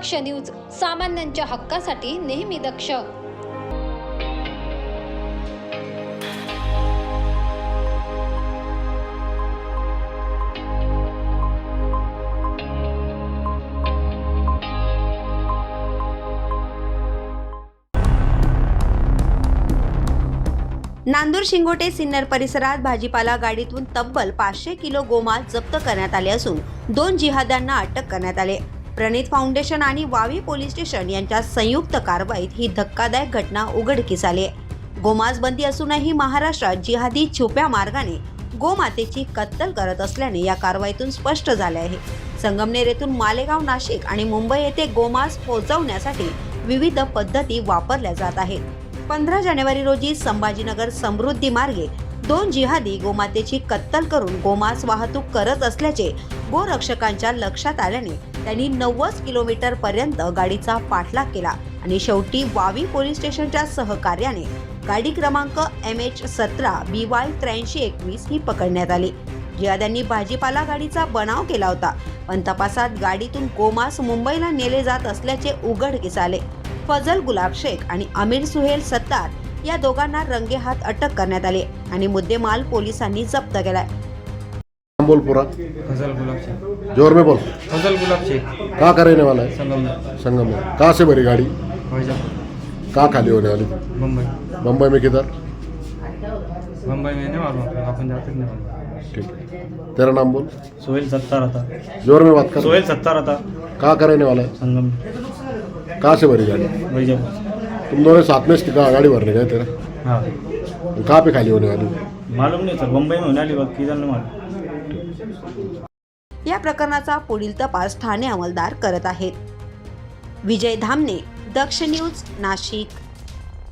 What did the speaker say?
दक्ष news सामान्यांच्या हक्कासाठी नेहमी दक्ष. नांदूर शिंगोटे सिन्नर परिसरात भाजीपाला गाडीतून तब्बल पाचशे किलो गोमाल जप्त करण्यात आले असून दोन जिहाद्यांना अटक करण्यात आले प्रणित फाउंडेशन आणि वावी पोलीस स्टेशन यांच्या संयुक्त कारवाईत ही धक्कादायक घटना उघडकीस आली आहे. गोमास बंदी असूनही महाराष्ट्रात जिहादी छुप्या मार्गाने गोमातेची कत्तल करत असल्याने या कारवाईतून स्पष्ट झाले आहे. संगमनेर येथून मालेगाव नाशिक आणि मुंबई येथे गोमास पोहोचवण्यासाठी विविध पद्धती वापरल्या जात आहेत. पंधरा जानेवारी रोजी संभाजीनगर समृद्धी मार्गे दोन जिहादी गोमातेची कत्तल करून गोमांस वाहतूक करत असल्याचे गोरक्षकांच्या लक्षात आल्याने त्यांनी नव्वद किलोमीटर पर्यंत गाडीचा पाठलाग केला आणि शेवटी वावी पोलीस स्टेशनच्या सहकार्याने गाडी क्रमांक एम एच सतरा बी वाय त्र्याऐंशी एकवीस ही पकडण्यात आली. जिहाद्यांनी भाजीपाला गाडीचा बनाव केला होता पण तपासात गाडीतून गोमांस मुंबईला नेले जात असल्याचे उघडकीस आले. फजल गुलाब शेख आणि अमीर सुहेल सत्तार या दोघांना रंगेहात अटक करण्यात आली आणि मुद्देमाल पोलिसांनी जप्त केलाय. बोल पूरा. फजल गुलाब शेख जोर में बोल. फजल गुलाब शेख कहाँ का रहने वाला है? संगमनेर संगम में. कहाँ से भरी गाड़ी? कहाँ खाली होने वाली? मुंबई मुंबई में किधर? मुंबई में नहीं मालूम अपने जाते नहीं मालूम. ठीक तेरा नाम बोल। सोहेल सत्तार था. जोर में बात कर। सोहेल सत्तार था. कहाँ का रहने वाला है? संगम. कहाँ से भरी गाड़ी? तुम दोनों साथ में इसकी गाड़ी भरने गए तेरा? हाँ. कहाँ पे खाली होने वाली मालूम नहीं सर मुंबई में होने वाली बात किधर नहीं मालूम. या प्रकरणाचा पुढील तपास ठाणे अंमलदार करत आहेत. विजय धामणे दक्ष न्यूज नाशिक.